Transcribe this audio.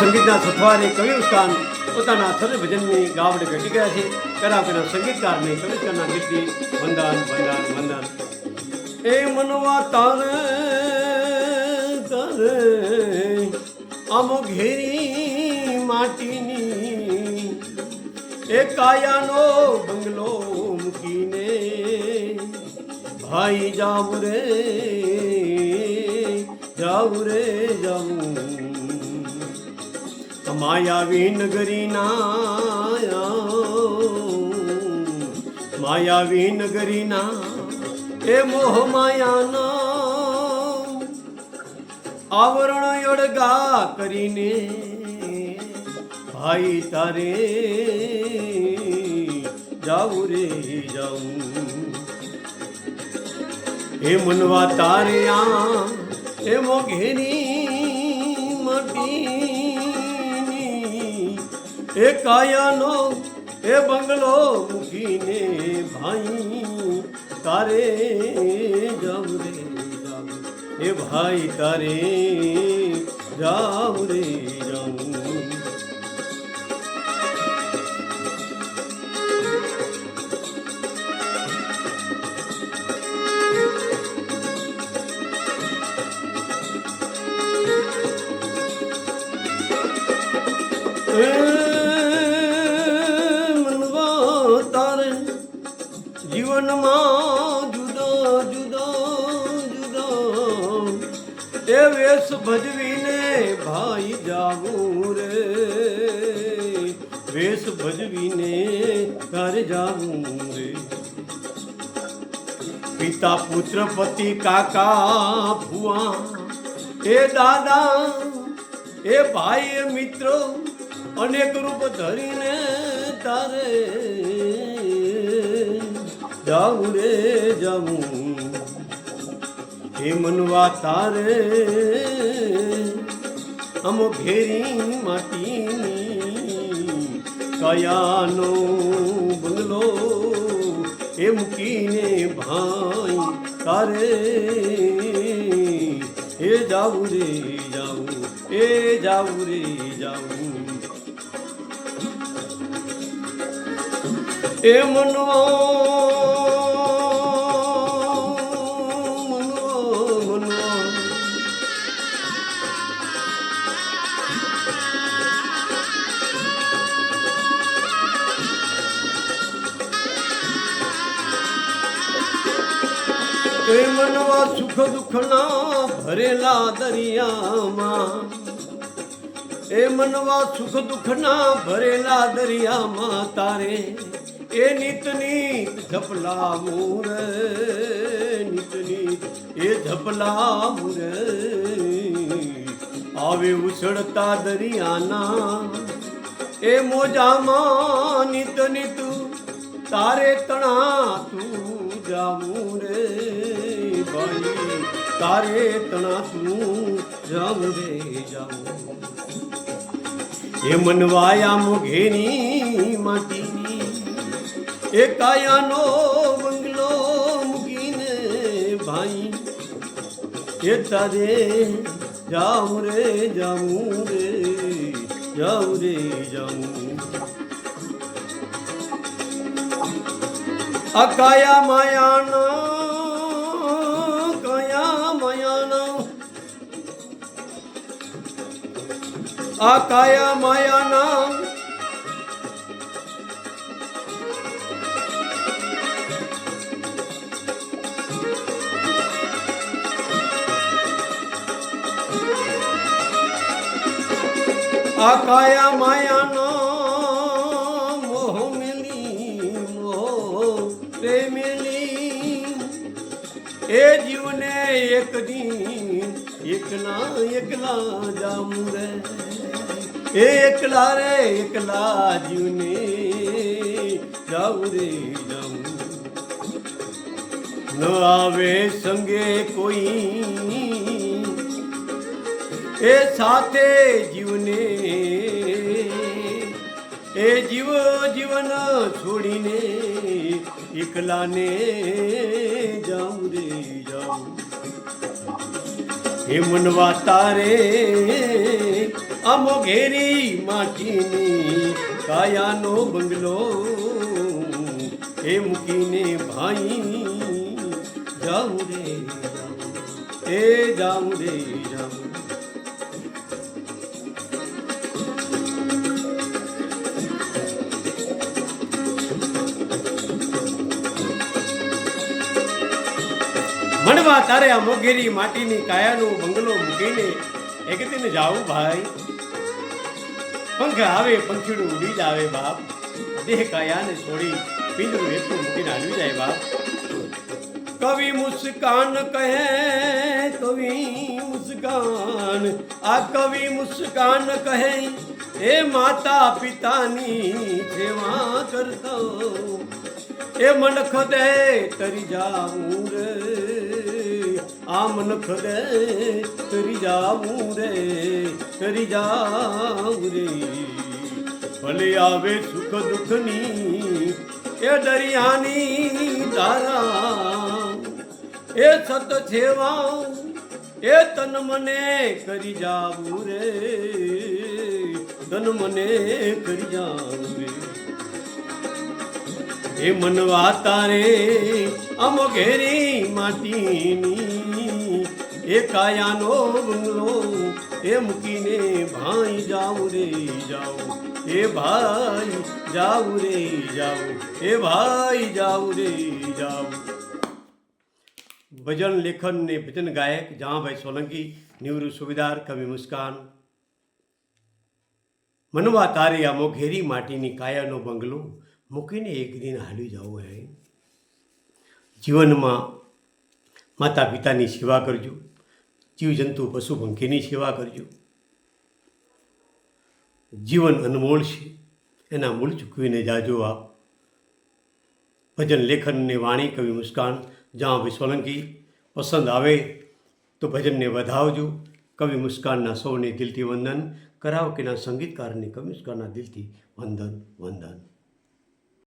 સંગીતના સથવારે કવિ ઉસ્તાન પોતાના સરળ ભજનની ગાવડે ઘટી ગયા છે. કરાવકના સંગીતકારને કવિતાના ગીતથી વંદન વંદન વંદન. એ મનવા તારે તારે, આમો ઘેરી માટીની એ કાયાનો બંગલો મૂકીને ભાઈ જાઉં રે જાઉં રે જાવું માયાવી નગરી ના માયાવી નગરી ના એ મોહ માયાના આવરણ અડગા કરીને, ભાઈ તારે જાઉં રે જાઉં એ મનવા તારે આ, એ મોઘેની માટીની એ કાયાનો એ બંગલો મૂકીને ભાઈ તારે જાવ રે જાવ એ ભાઈ તારે જાવ રે જાઉં એ જીવનમાં જુદો જુદો જુદો. એ વેશ ભજવીને ભાઈ જાવું રે. વેશ ભજવીને ઘર જાવું રે. પિતા, પુત્ર, પતિ, કાકા, ભુવા. એ દાદા, એ ભાઈ મિત્રો, અનેક રૂપ ધરીને તારે. જાવું રે જાઉં. હે મનવા તારે અમો ઘેરી માટીની કયાનો બંગલો એ મૂકીને ભાઈ તારે. એ જાઉં રે જાઉં, એ જાઉં રે જાવું એ મનો મનવા સુખ દુઃખના ભરેલા દરિયામાં. એ મનવા સુખ દુઃખના ભરેલા દરિયામાં તારે એ નિત નીત ઝપલા મુરે, નિત નીત એ ઝપલા મૂર. આવે ઉછળતા દરિયાના, એ મોજામાં નિત નીત તારે તણા તું જાવું રે તારે તણા તું જાઉં રે જાઉં. એ મનવાયા મોઘેની માટીની, એ કાયાનો બંગલો મૂકીને ભાઈ, એ તારે જાઉં રે જાઉં રે જાઉં રે જાઉં. અકાયા કાયા માયાના આ કાયા માયાના આ કાયા માયાનો મોહ મિલી મોહ પ્રેમિલી એ જીવને એક દિન એકલા એકલા જામું રે એકલા રે એકલા જીવને જાઉં રે જાઉં. ન આવે સંગે કોઈ. એ સાથે જીવને, એ જીવ જીવન છોડીને એકલાને જાઉં રે જાઉં. હે મનવા તારે અમો ઘેરી માટીની કાયાનો બંગલો એ મૂકીને ભાઈ, જાઉં રે જાઉં એ જાઉં રે, જાઉં મણવા તારે આ મોગેરી માટીની કાયાનો બંગલો મૂકીને એક દિન જાવું ભાઈ. પંખ આવે, પંખીડું ઉડી જ આવે બાપ દેહ કાયાને છોડી પિંજરું એટલું મૂકીને હાલવી જાય બાપ. કવિ મુસ્કાન કહે, કવિ મુસ્કાન. આ કવિ મુસ્કાન કહે એ માતા પિતાની સેવા કરતો. એ મનખ દે તરી જાવું રે. આ મનખ દે તરી જાવું રે તરી જાવું રે. ભલે આવે સુખ દુઃખની એ દરિયાની ધારા, એ સત છેવા એ તન મને કરી જાવું રે, તન મને કરી જાવું રે. એ મનવા તારે અમ ઘેરી માટીની એ કાયાનો બંગલો એ મૂકીને ભાઈ જાઉં રે જાઉં. એ ભાઈ જાઉં રે જાઉં. એ ભાઈ જાઉં રે જાઉં. ભજન લેખન ને ભજન ગાયક જહાભાઈ સોલંકી, નિવૃત્ત સુબેદાર કવિ મુસ્કાન. મનવા તારે આમો મોઘેરી માટીની કાયાનો બંગલો મૂકીને એક દિન હાલી જવું હે. જીવનમાં માતા પિતાની સેવા કરજો. જીવજંતુ પશુ પંખીની સેવા કરજો. જીવન અનમોલ છે. એના મૂળ ચૂકવીને જાજો આપ. ભજન લેખનને વાણી કવિ મુસ્કાન. જ્યાં સોલંકી પસંદ આવે તો ભજનને વધાવજો. કવિ મુસ્કાનના સૌને દિલથી વંદન. કરાવકીના સંગીતકારને કવિ મુસ્કાનના દિલથી વંદન વંદન.